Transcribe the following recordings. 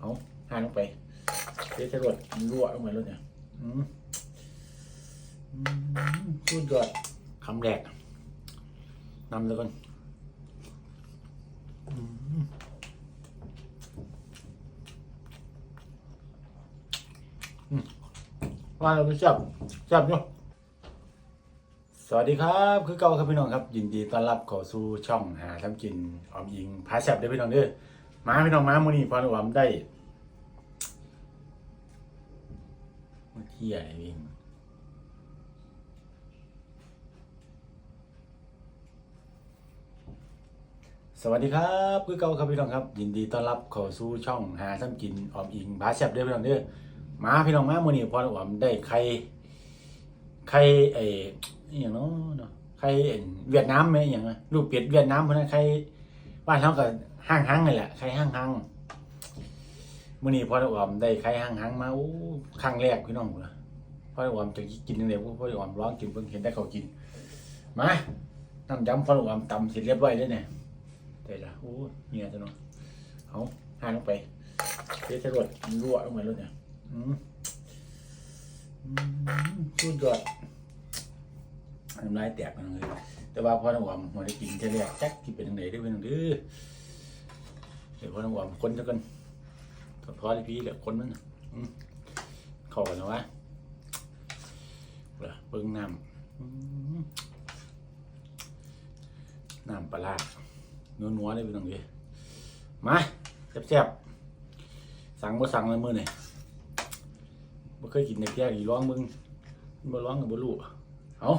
เอาหาลงไปเดี๋ยวจะรวดรั่วลงไปรถเนี่ยอืมสุดยอดคำแรกนำเลยก่อนมอืมว่าเราไม่จับจับเนาะสวัสดีครับ คือเก่าครับพี่น้องครับ ยินดีต้อนรับเข้าสู่ช่องหาทำกินออมยิงพาแซบเด้พี่น้องเด้อ มาพี่น้องมามือนี้พอหนูออมได้มาเที่ยไอ้วิ่งสวัสดีครับคือเก่าครับพี่น้องครับ ยินดีต้อนรับเข้าสู่ช่องหาทำกินออมอิงพาแซบเด้อพี่น้องเด้อมาพี่น้องมามือนี้พอหนูออมได้ไข่ไข่ไอ้อย่างเนาะเนาะไข่ไอ้เวียดนามไหมอย่างเนาะลูกเป็ดเวียดนามเพราะนั้นไข่บ้านเขาก็ ห้างๆนี่แหละไข่ห้างๆมื่อนี้พ่อได้ออมได้ไข่หางหางๆมาโอ้ครั้งแรกพี่น้องพุ่นนะพ่อได้ออมจะกินยังไงพ่อได้ออมร้องกินเพิ่งเห็นได้เขากินมาน้ำยำพ่อได้ออมตำเสร็จเรียบร้อยแล้วเนี่ยแต่ละโอ้เงียจังเนาะเอาหาลงไปเดี๋ยวจะรวดรั่วลงไปรถเนี่ยอืมอืมสุดยอดน้ำลายแตกมันเลยแต่ว่าพ่อได้ออมมาได้กินแค่แรกแจ็คที่เป็นยังไงได้เป็นยังไง เดี๋ยวพ่อได้ออมคนจะกันทอดพี่เดี๋ยวคนมันน่ะอืมเข้ากันนะวะเหรอเบิ้งน้ำน้ำปลาร้านัวนัวๆเลยพี่น้องดิมาแซ่บๆสั่งบ่สั่งเลยมื้อนี่บ่เคยกินในแก่อีร้องมึงบ่ร้องกับบ่รู้เอา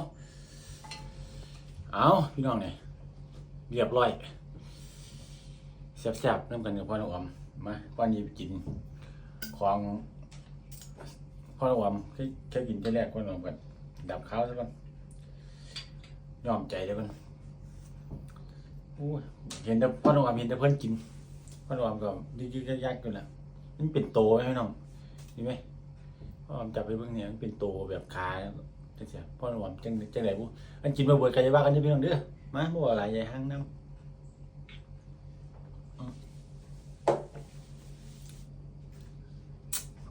เอาพี่น้องเนี่ยเรียบร้อย แซ่บๆน้ำกันกับพ่อน้องออมมาป้อนยีกินของพ่อระวมแค่แค่กินแค่แรกก็นอนกันดับข้าวซะก่อนยอมใจแล้วกันโอ้เห็นแต่พ่อระวมเห็นแต่เพื่อนกินพ่อระวมก็ยืดๆยักๆกันละมันเป็นโตไหมน้องเห็นไหมพ่อระวมจับไปเบื้องเนี่ยมันเป็นโตแบบขาจังเสียพ่อระวมจังจังไหนบุอันกินมาเบิดใครจะว่ากันจะเป็นน้องเด้อมาบ่ว่าหลายใหญ่ห้างน้ำ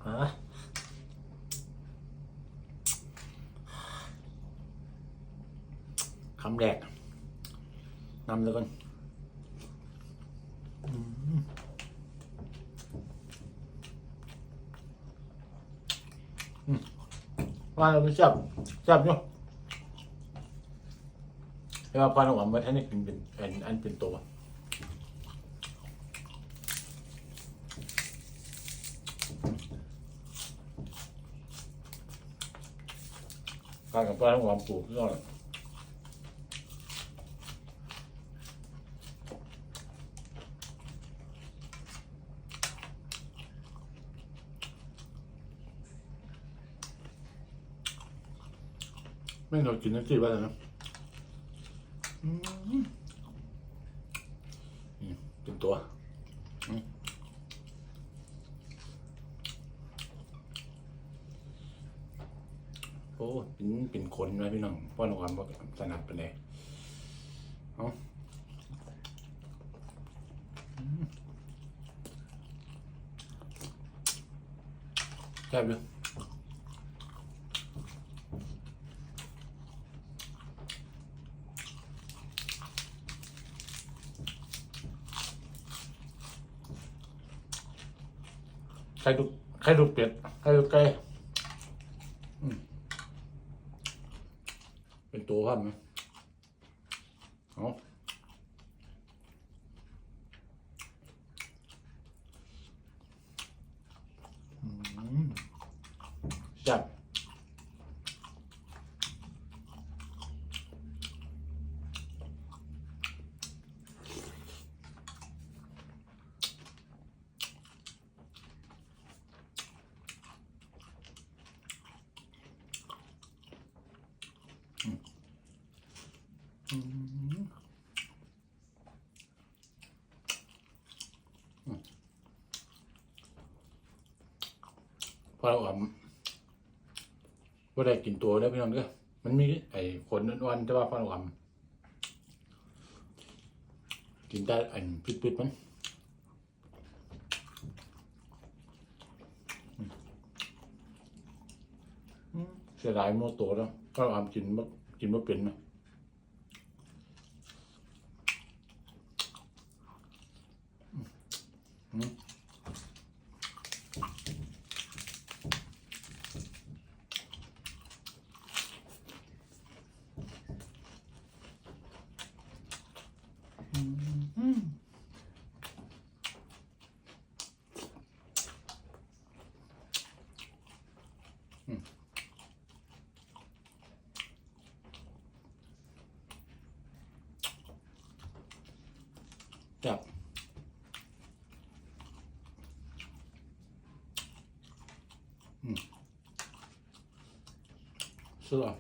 อะ คำแรกนำเลยก่อนว่าเราไม่จับจับอยู่แต่ว่าพอหนุ่มมาท่านนี่เป็นเป็นอันเป็นตัวารกับปลาทั้งหอมปลูกก็ไม่เรากินน้ำจิ้มไปแล้วนะอืมเป็นตัวอืม อ้เป็นเป็นขนไว้พี่น้องป้อนความสนับไปเลยเอาแซ่บเลยไข่ดุกไข่ดุกเป็ดไข่ดุกไก่อืมเป็น ตัวครับไหมเอาอืมจับ พอเราอ่อมว่าได้กินตัวได้พี่น้องเด้มันมีไอ้ขนอ่อนๆแต่ว่าพอเราอ่อมกินได้ไอ้นพืดๆมันเสียดายโมโตแล้วพอเราอ่อมกินบ่กินบ่เป็นไหม จับอืมสุดอะ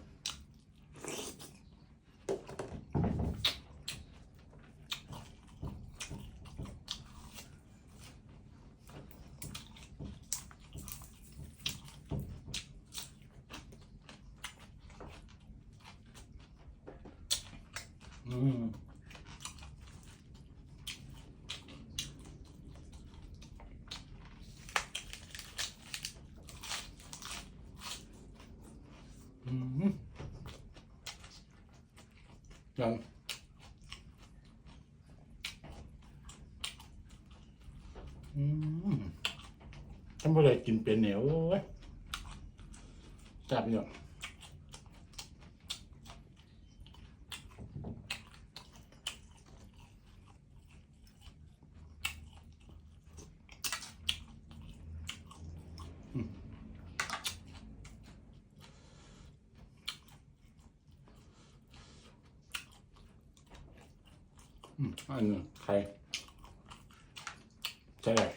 อืม อืม ยังอืมฉันไม่ได้กินเป็นเหนียวเว้ยจับเนี่ยอืม อันนี้ใครใช่เลย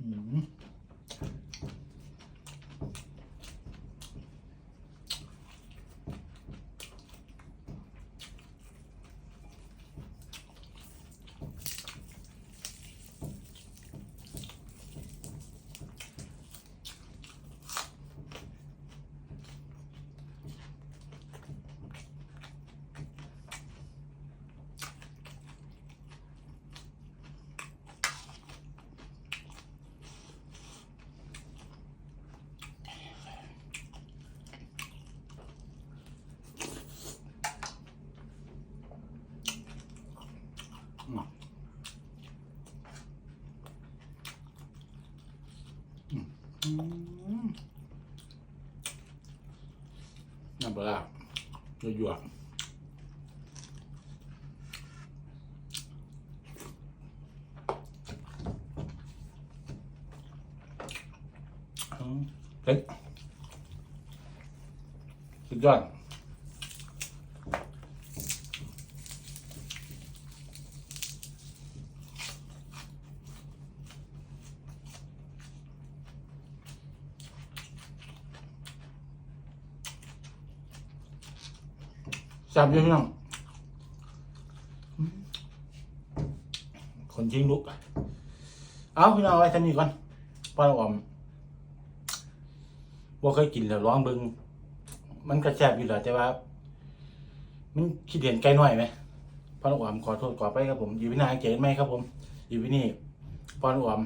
อืมอืม น้ำปลาร้ายั่วๆอืมเฮ้ยสุดยอด แซ่บยอะพี่น้องคนชิงลุก เอาพี่น้องเอาไว้ท่านี้ก่อนป้าอมว่าเคยกินแล้วร้องเบิงมันก็แซบอยู่แหละแต่ว่า มันคิดเห็นไกลหน่อยไหมป้าออมขอโทษขอไปครับผม อยู่วินาเกณฑ์ไหมครับผม อยู่วินี่ป้าออม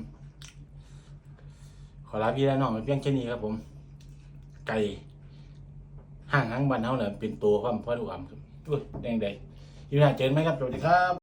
ขอลาพี่และน้องไปเพียงแค่นี้ครับผม ไก่ ห้างห้างบ้านเฮาเนี่ยเป็นตัวความพอดูอ่ำครับอุ้ยแดงๆอยู่หน้าเจอไหมครับสวัสดีครับ